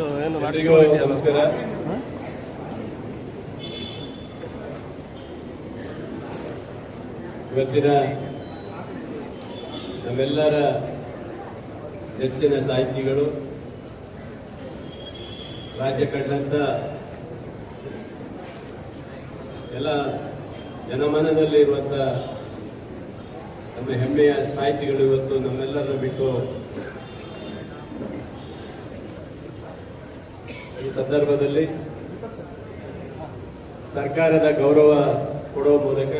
ಇವತ್ತು ಏನು ನಮಸ್ಕಾರ. ಇವತ್ತಿನ ನಮ್ಮೆಲ್ಲರ ನೆಚ್ಚಿನ ಸಾಹಿತಿಗಳು ರಾಜ್ಯ ಕಂಡಂತ ಎಲ್ಲ ಜನಮನದಲ್ಲಿ ಇರುವಂತ ನಮ್ಮ ಹೆಮ್ಮೆಯ ಸಾಹಿತಿಗಳು ಇವತ್ತು ನಮ್ಮೆಲ್ಲರನ್ನ ಬಿಟ್ಟು ಸಂದರ್ಭದಲ್ಲಿ ಸರ್ಕಾರದ ಗೌರವ ಕೊಡುವ ಮೂಲಕ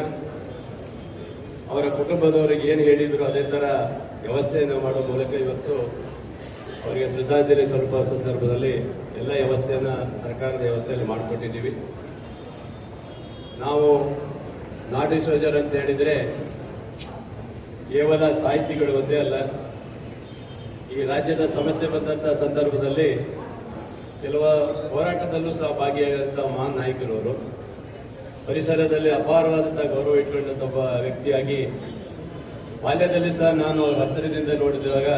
ಅವರ ಕುಟುಂಬದವರಿಗೆ ಏನು ಹೇಳಿದ್ರು ಅದೇ ಥರ ವ್ಯವಸ್ಥೆಯನ್ನು ಮಾಡುವ ಮೂಲಕ ಇವತ್ತು ಅವರಿಗೆ ಶ್ರದ್ಧಾಂಜಲಿ ಸ್ವಲ್ಪ ಸಂದರ್ಭದಲ್ಲಿ ಎಲ್ಲ ವ್ಯವಸ್ಥೆಯನ್ನು ಸರ್ಕಾರದ ವ್ಯವಸ್ಥೆಯಲ್ಲಿ ಮಾಡಿಕೊಟ್ಟಿದ್ದೀವಿ. ನಾವು ನಾಟಿ ಸೋಜರ್ ಅಂತ ಹೇಳಿದರೆ ಕೇವಲ ಸಾಹಿತಿಗಳು ಒಂದೇ ಅಲ್ಲ, ಈ ರಾಜ್ಯದ ಸಮಸ್ಯೆ ಬಂದಂಥ ಸಂದರ್ಭದಲ್ಲಿ ಕೆಲವು ಹೋರಾಟದಲ್ಲೂ ಸಹ ಭಾಗಿಯಾದಂತಹ ಮಹಾನ್ ನಾಯಕರವರು. ಪರಿಸರದಲ್ಲಿ ಅಪಾರವಾದಂತಹ ಗೌರವ ಇಟ್ಕೊಂಡಂತ ಒಬ್ಬ ವ್ಯಕ್ತಿಯಾಗಿ ಬಾಲ್ಯದಲ್ಲಿ ಸಹ ನಾನು ಹತ್ತಿರದಿಂದ ನೋಡಿದಾಗ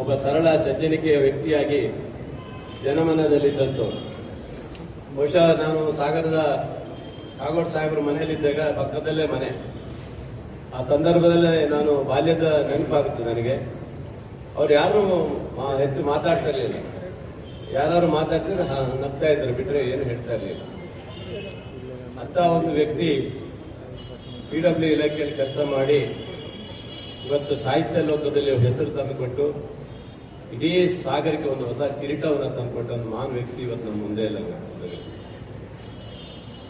ಒಬ್ಬ ಸರಳ ಸಜ್ಜನಿಕೆಯ ವ್ಯಕ್ತಿಯಾಗಿ ಜನಮನದಲ್ಲಿದ್ದಂತು ಬಹುಶಃ ನಾನು ಸಾಗರದ ಕಾಗೋಡ್ ಸಾಹೇಬ್ರ ಮನೆಯಲ್ಲಿದ್ದಾಗ ಪಕ್ಕದಲ್ಲೇ ಮನೆ. ಆ ಸಂದರ್ಭದಲ್ಲೇ ನಾನು ಬಾಲ್ಯದ ನೆನಪಾಗುತ್ತೆ ನನಗೆ. ಅವ್ರು ಯಾರು ಹೆಚ್ಚು ಮಾತಾಡ್ತಾ ಇರಲಿಲ್ಲ. ಯಾರು ಮಾತಾಡ್ತಿದ್ರೆ ಹಾ, ನಗ್ತಾ ಇದ್ರು ಬಿಟ್ರೆ ಏನು ಹೇಳ್ತಾ ಇರಲಿಲ್ಲ. ಅಂತ ಒಂದು ವ್ಯಕ್ತಿ ಪಿ ಡಬ್ಲ್ಯೂ ಇಲಾಖೆಯಲ್ಲಿ ಕೆಲಸ ಮಾಡಿ ಇವತ್ತು ಸಾಹಿತ್ಯ ಲೋಕದಲ್ಲಿ ಹೆಸರು ತಂದುಕೊಟ್ಟು ಇಡೀ ಸಾಗರಕ್ಕೆ ಒಂದು ಹೊಸ ಕಿರೀಟವನ್ನು ತಂದುಕೊಟ್ಟ ಒಂದು ಮಹಾನ್ ವ್ಯಕ್ತಿ ಇವತ್ತು ನಮ್ಮ ಮುಂದೆ ಇಲ್ಲ.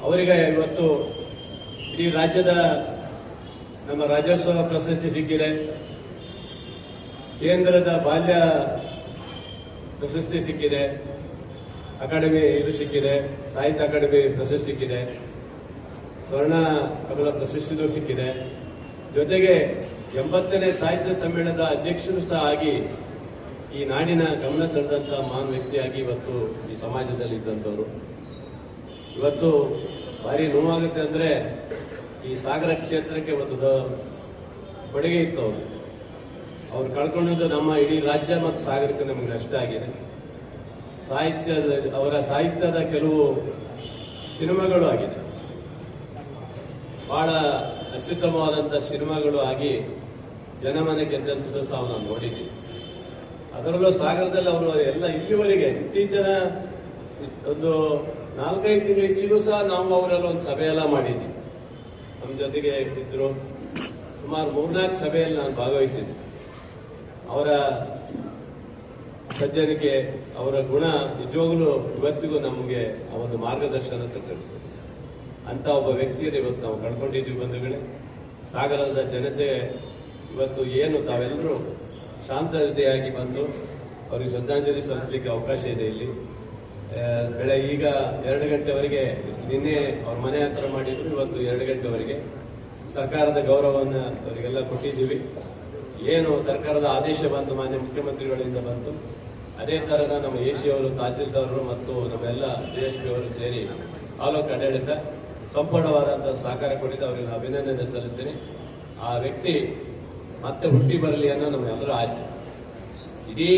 ಅವರಿಗೆ ಇವತ್ತು ಇಡೀ ರಾಜ್ಯದ ನಮ್ಮ ರಾಜ್ಯೋತ್ಸವ ಪ್ರಶಸ್ತಿ ಸಿಕ್ಕಿದೆ. ಕೇಂದ್ರದ ಬಾಲ್ಯ ಪ್ರಶಸ್ತಿ ಸಿಕ್ಕಿದೆ. ಅಕಾಡೆಮಿ ಇದು ಸಿಕ್ಕಿದೆ. ಸಾಹಿತ್ಯ ಅಕಾಡೆಮಿ ಪ್ರಶಸ್ತಿ ಸಿಕ್ಕಿದೆ. ಸ್ವರ್ಣ ಕಮಲ ಪ್ರಶಸ್ತಿನೂ ಸಿಕ್ಕಿದೆ. ಜೊತೆಗೆ ಎಂಬತ್ತನೇ ಸಾಹಿತ್ಯ ಸಮ್ಮೇಳನದ ಅಧ್ಯಕ್ಷರು ಸಹ ಆಗಿ ಈ ನಾಡಿನ ಗಮನ ಸೆಳೆದಂತ ಮಹಾನ್ ವ್ಯಕ್ತಿಯಾಗಿ ಇವತ್ತು ಈ ಸಮಾಜದಲ್ಲಿ ಇದ್ದಂಥವ್ರು. ಇವತ್ತು ಭಾರಿ ನೋವಾಗುತ್ತೆ ಅಂದ್ರೆ ಈ ಸಾಗರ ಕ್ಷೇತ್ರಕ್ಕೆ ಒಂದು ಕೊಡುಗೆ ಇತ್ತು ಅವ್ರು ಕಳ್ಕೊಂಡಿದ್ದು ನಮ್ಮ ಇಡೀ ರಾಜ್ಯ ಮತ್ತು ಸಾಗರಕ್ಕೆ ನಮಗೆ ನಷ್ಟ ಆಗಿದೆ. ಸಾಹಿತ್ಯದ, ಅವರ ಸಾಹಿತ್ಯದ ಕೆಲವು ಸಿನಿಮಾಗಳು ಆಗಿದೆ. ಬಹಳ ಅತ್ಯುತ್ತಮವಾದಂಥ ಸಿನಿಮಾಗಳು ಆಗಿ ಜನಮನ ಗೆದ್ದಂಥದ್ದು ಸಹ ನಾವು ನೋಡಿದ್ದೀವಿ. ಅದರಲ್ಲೂ ಸಾಗರದಲ್ಲಿ ಅವರು ಎಲ್ಲ ಇಲ್ಲಿವರೆಗೆ ಇತ್ತೀಚಿನ ಒಂದು ನಾಲ್ಕೈದು ತಿಂಗಳ ಹೆಚ್ಚಿಗೂ ಸಹ ನಾವು ಅವರೆಲ್ಲ ಒಂದು ಸಭೆಯೆಲ್ಲ ಮಾಡಿದ್ವಿ ನಮ್ಮ ಜೊತೆಗೆ ಇದ್ದರು ಸುಮಾರು ಮೂರ್ನಾಲ್ಕು ಸಭೆಯಲ್ಲಿ ನಾನು ಭಾಗವಹಿಸಿದ್ದೆ. ಅವರ ಸಜ್ಜನಿಕೆ ಅವರ ಗುಣ ನಿಜವಾಗ್ಲೂ ಇವತ್ತಿಗೂ ನಮಗೆ ಆ ಒಂದು ಮಾರ್ಗದರ್ಶನ ತಗೊಳ್ಳಿ ಅಂತ ಒಬ್ಬ ವ್ಯಕ್ತಿಯನ್ನು ಇವತ್ತು ನಾವು ಕಳ್ಕೊಂಡಿದ್ದೀವಿ ಬಂಧುಗಳೇ. ಸಾಗರದ ಜನತೆ ಇವತ್ತು ಏನು ತಾವೆಲ್ಲರೂ ಶಾಂತ ಹೃದಯಾಗಿ ಬಂದು ಅವರಿಗೆ ಶ್ರದ್ಧಾಂಜಲಿ ಸಲ್ಲಿಸಲಿಕ್ಕೆ ಅವಕಾಶ ಇದೆ ಇಲ್ಲಿ. ಬೆಳೆ ಈಗ ಎರಡು ಗಂಟೆವರೆಗೆ ನಿನ್ನೆ ಅವ್ರ ಮನೆ ಹತ್ರ ಮಾಡಿದ್ರು, ಇವತ್ತು ಎರಡು ಗಂಟೆವರೆಗೆ. ಸರ್ಕಾರದ ಗೌರವವನ್ನು ಅವರಿಗೆಲ್ಲ ಕೊಟ್ಟಿದ್ದೀವಿ. ಏನು ಸರ್ಕಾರದ ಆದೇಶ ಬಂತು, ಮಾನ್ಯ ಮುಖ್ಯಮಂತ್ರಿಗಳಿಂದ ಬಂತು, ಅದೇ ತರಹ ನಮ್ಮ ಎಸಿ ಅವರು ತಹಸೀಲ್ದಾರರು ಮತ್ತು ನಮ್ಮೆಲ್ಲ ಜಿಎಸ್ಪಿ ಅವರು ಸೇರಿ ತಾಲೂಕು ಆಡಳಿತ ಸಂಪೂರ್ಣವಾದಂತಹ ಸಹಕಾರ ಕೊಟ್ಟಿದ್ದು ಅವರಿಗೆ ಅಭಿನಂದನೆ ಸಲ್ಲಿಸ್ತೀನಿ. ಆ ವ್ಯಕ್ತಿ ಮತ್ತೆ ಹುಟ್ಟಿ ಬರಲಿ ಅನ್ನೋ ನಮ್ಮೆಲ್ಲರ ಆಸೆ. ಇಡೀ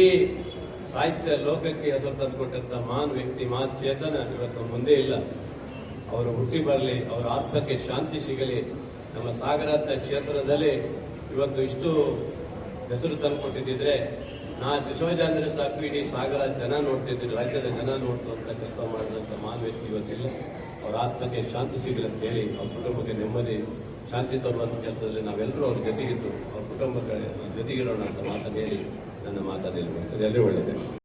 ಸಾಹಿತ್ಯ ಲೋಕಕ್ಕೆ ಹೆಸರು ತಂದುಕೊಟ್ಟಂತ ಮಹಾನ್ ವ್ಯಕ್ತಿ ಮಾನ್ ಚೇತನ ಇವತ್ತು ಮುಂದೆ ಇಲ್ಲ. ಅವರು ಹುಟ್ಟಿ ಬರಲಿ, ಅವರ ಆತ್ಮಕ್ಕೆ ಶಾಂತಿ ಸಿಗಲಿ. ನಮ್ಮ ಸಾಗರದ ಕ್ಷೇತ್ರದಲ್ಲಿ ಇವತ್ತು ಇಷ್ಟು ಹೆಸರು ತಂದುಕೊಟ್ಟಿದ್ದಿದ್ರೆ, ನಾ ಡಿಸೋಜ ಅಂದ್ರೆ ಸಾಕು, ಇಡೀ ಸಾಗರ ಜನ ನೋಡ್ತಿದ್ರು, ರಾಜ್ಯದ ಜನ ನೋಡ್ತು ಅಂತ ಕೆಲಸ ಮಾಡಿದಂತ ಮಹಾನ್ ವ್ಯಕ್ತಿ ಇವತ್ತಿಲ್ಲ. ಅವರ ಆತ್ಮಕ್ಕೆ ಶಾಂತಿ ಸಿಗಲಂತ ಹೇಳಿ ಅವ್ರ ಕುಟುಂಬಕ್ಕೆ ನೆಮ್ಮದಿ, ಶಾಂತಿ ತರುವಂತ ಕೆಲಸದಲ್ಲಿ ನಾವೆಲ್ಲರೂ ಅವ್ರ ಜೊತೆಗಿದ್ದು, ಅವ್ರ ಕುಟುಂಬಕ್ಕೆ ಜೊತೆಗಿರೋಣ ಅಂತ ಮಾತನ್ನು ಹೇಳಿ ನನ್ನ ಮಾತನ್ನು ಎಲ್ಲರೂ ಒಳ್ಳೆಯದೇ.